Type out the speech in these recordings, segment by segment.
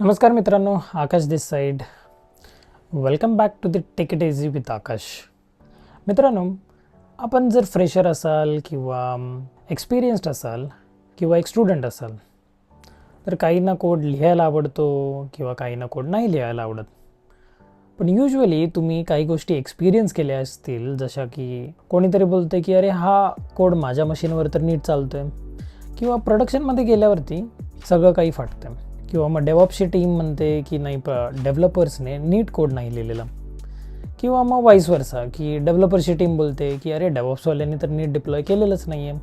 नमस्कार मित्रांनो Akash this side welcome back to the take it easy with Akash. मित्रांनो आपण जर फ्रेशर असाल किंवा um, एक्सपिरियन्स्ड असाल किंवा एक स्टुडंट असाल तर काहींना कोड लिहायला आवडतो किंवा काहींना कोड नाही लिहायला आवडत. पण युजली तुम्ही काही गोष्टी एक्सपिरियन्स केल्या असतील जशा की कोणीतरी बोलते की अरे हा कोड माझ्या मशीनवर तर नीट चालतो आहे किंवा प्रोडक्शनमध्ये गेल्यावरती सगळं काही फाटतं किंवा मग डेव्हॉप्सची टीम म्हणते की नाही प डेव्हलपर्सने नीट कोड नाही लिहिलेला. किंवा मग वाईस वर्सा की डेव्हलपरची टीम बोलते की अरे डेव्हॉप्सवाल्यांनी तर नीट डिप्लॉय केलेलंच नाही आहे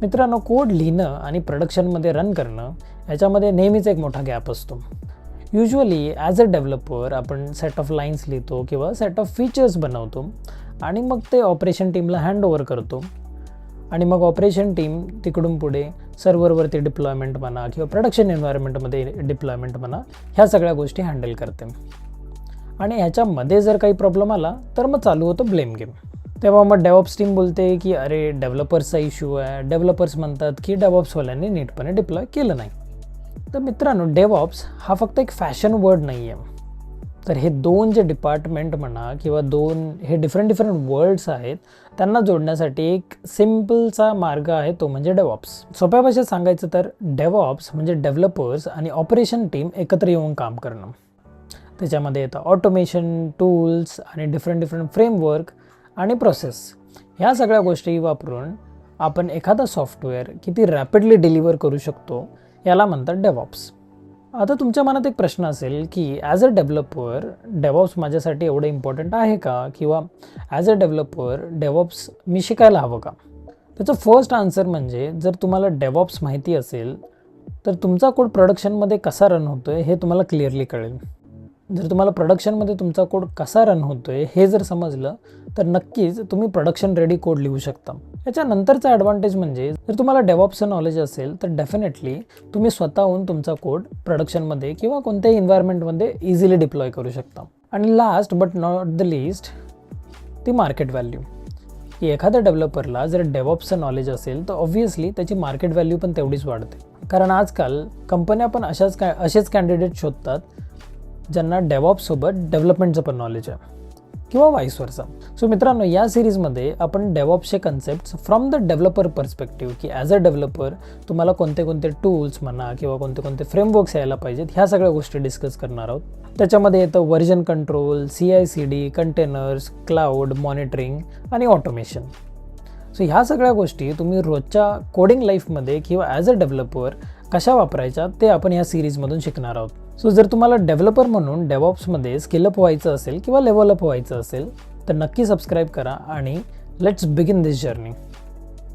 मित्रांनो कोड लिहिणं आणि प्रोडक्शनमध्ये रन करणं याच्यामध्ये नेहमीच एक मोठा गॅप असतो. युजली ॲज अ डेव्हलपर आपण सेट ऑफ लाईन्स लिहितो किंवा सेट ऑफ फीचर्स बनवतो आणि मग ते ऑपरेशन टीमला हँड ओव्हर करतो. आणि मग ऑपरेशन टीम तिकडून पुढे सर्व्हरवरती डिप्लॉयमेंट म्हणा किंवा प्रोडक्शन एन्व्हायरमेंटमध्ये डिप्लॉयमेंट म्हणा ह्या सगळ्या गोष्टी हँडल करते आणि ह्याच्यामध्ये जर काही प्रॉब्लेम आला तर मग चालू होतं ब्लेम गेम तेव्हा मग डेव्हॉप्स टीम बोलते की अरे डेव्हलपर्सचा इश्यू आहे. डेव्हलपर्स म्हणतात की डेव्हॉप्सवाल्यांनी नीटपणे डिप्लॉय केलं नाही. तर मित्रांनो डेव्हॉप्स हा फक्त एक फॅशन वर्ड नाही आहे तर हे दोन जे डिपार्टमेंट म्हणा किंवा दोन हे डिफरंट डिफरंट वर्ड्स आहेत त्यांना जोडण्यासाठी एक सिम्पलचा मार्ग आहे तो म्हणजे डेव्हॉप्स सोप्या भाषेत सांगायचं तर डेव्हॉप्स म्हणजे डेव्हलपर्स आणि ऑपरेशन टीम एकत्र येऊन काम करणं. त्याच्यामध्ये येतं ऑटोमेशन टूल्स आणि डिफरंट डिफरंट फ्रेमवर्क आणि प्रोसेस ह्या सगळ्या गोष्टी वापरून आपण एखादा सॉफ्टवेअर किती रॅपिडली डिलिव्हर करू शकतो याला म्हणतात डेव्हॉप्स आता तुमच्या मनात एक प्रश्न असेल की ॲज अ डेव्हलपर डेव्हॉप्स माझ्यासाठी एवढं इम्पॉर्टंट आहे का? किंवा ॲज अ डेव्हलपर डेव्हॉप्स मी शिकायला हवं का? त्याचं फर्स्ट आन्सर म्हणजे जर तुम्हाला डेव्हॉप्स माहिती असेल तर तुमचा कोड प्रोडक्शनमध्ये कसा रन होतो आहे हे तुम्हाला क्लिअरली कळेल. जर तुम्हाला प्रोडक्शनमध्ये तुमचा कोड कसा रन होतो आहे हे जर समजलं तर नक्कीच तुम्ही प्रोडक्शन रेडी कोड लिहू शकता. याच्यानंतरचा ॲडव्हान्टेज म्हणजे जर तुम्हाला डेव्हॉप्सचं नॉलेज असेल तर डेफिनेटली तुम्ही स्वतःहून तुमचा कोड प्रोडक्शनमध्ये किंवा कोणत्याही इन्व्हायरमेंटमध्ये इझिली डिप्लॉय करू शकता. आणि last but not the least ती मार्केट व्हॅल्यू की एखाद्या डेव्हलपरला जर डेव्हॉप्सचं नॉलेज असेल तर ऑब्व्हियसली त्याची मार्केट व्हॅल्यू पण तेवढीच वाढते. कारण आजकाल कंपन्या पण अशाच काय असेच कॅन्डिडेट शोधतात ज्यांना डेव्हॉपसोबत डेव्हलपमेंटचं पण नॉलेज आहे किंवा वाईस वर्सा सो मित्रांनो या सिरीजमध्ये आपण डेव्हॉप्सचे concept from the developer perspective की ॲज अ डेव्हलपर तुम्हाला कोणते कोणते टूल्स म्हणा किंवा कोणते कोणते फ्रेमवर्क्स यायला पाहिजेत ह्या सगळ्या गोष्टी डिस्कस करणार आहोत. त्याच्यामध्ये येतं version control C I C D containers cloud monitoring आणि ऑटोमेशन सो ह्या सगळ्या गोष्टी तुम्ही रोजच्या कोडिंग लाईफमध्ये किंवा ॲज अ डेव्हलपर कशा वापरायच्या ते आपण या सिरीजमधून शिकणार आहोत. सो जर तुम्हाला डेव्हलपर म्हणून डेव्हॉप्समध्ये स्किलअप व्हायचं असेल किंवा लेवलअप व्हायचं असेल तर नक्की सबस्क्राईब करा आणि लेट्स बिगिन दिस जर्नी